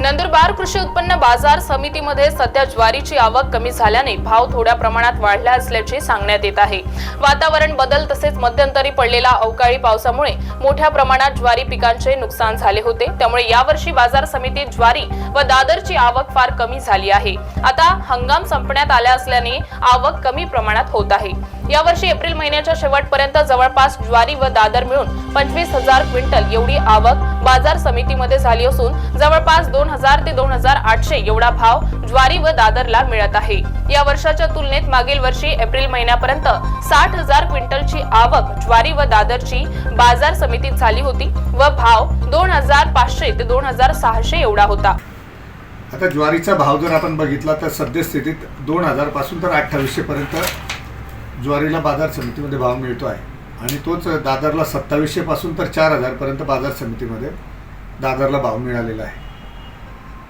नंदुरबार कृषी उत्पन्न बाजार समितीमध्ये सध्या ज्वारीची आवक कमी झाल्याने भाव थोड्या प्रमाणात वाढला असल्याचे सांगण्यात येत आहे. वातावरण बदल तसेच मध्यंतरी पडलेला अवकाळी पावसामुळे मोठ्या प्रमाणात ज्वारी पिकांचे नुकसान झाले होते. त्यामुळे यावर्षी बाजार समितीत ज्वारी व दादरची आवक फार कमी झाली आहे. आता हंगाम संपण्यात आल्या असल्याने आवक कमी प्रमाणात होत आहे. यावर्षी एप्रिल महिन्याच्या शेवटपर्यंत जवळपास ज्वारी व दादर मिळून पंचवीस हजार क्विंटल एवढी आवक बाजार समितीमध्ये झाली असून जवळपास दोन हजार ते दोन हजार आठशे एवढा भाव ज्वारी व दादरला मिळत आहे. या वर्षाच्या तुलनेत मागील वर्षी एप्रिल महिन्यापर्यंत साठ हजार क्विंटलची आवक ज्वारी व दादरची बाजार समितीत झाली होती व भाव दोन हजार पाचशे ते दोन हजार सहाशे एवढा होता. आता ज्वारीचा भाव जर आपण बघितला तर सद्यस्थितीत दोन हजारपासून तर अठ्ठावीसशेपर्यंत ज्वारीला बाजार समितीमध्ये भाव मिळतो आहे. आणि तोच दादरला सत्तावीसशेपासून तर चार हजारपर्यंत बाजार समितीमध्ये दादरला भाव मिळालेला आहे.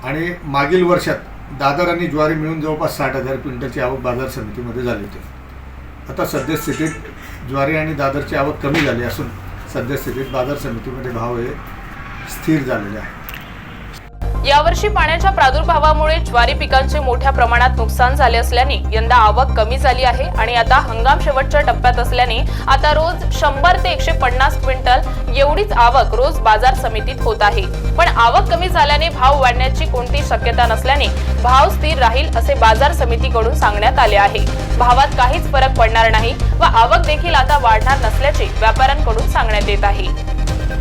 आणि मागील वर्षात दादर आणि ज्वारी मिळून जवळपास साठ हजार क्विंटलची आवक बाजार समितीमध्ये झाली होती. आता सद्यस्थितीत ज्वारी आणि दादरची आवक कमी झाली असून सद्यस्थितीत बाजार समितीमध्ये भाव हे स्थिर झालेले आहे. यावर्षी पाण्याच्या प्रादुर्भावामुळे ज्वारी पिकांचे मोठ्या प्रमाणात नुकसान झाले असल्याने यंदा आवक कमी झाली आहे आणि आता हंगाम शेवटच्या टप्प्यात असल्याने आता रोज शंभर ते एकशे पन्नास क्विंटल एवढीच आवक रोज बाजार समितीत होत आहे. पण आवक कमी झाल्याने भाव वाढण्याची कोणती शक्यता नसल्याने भाव स्थिर राहील असे बाजार समितीकडून सांगण्यात आले आहे. भावात काहीच फरक पडणार नाही व आवक देखील आता वाढणार नसल्याचे व्यापाऱ्यांकडून सांगण्यात येत आहे.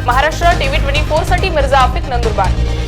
महाराष्ट्र टीव्ही ट्वेंटी फोरसाठी मिर्झा आफिक नंदुरबार.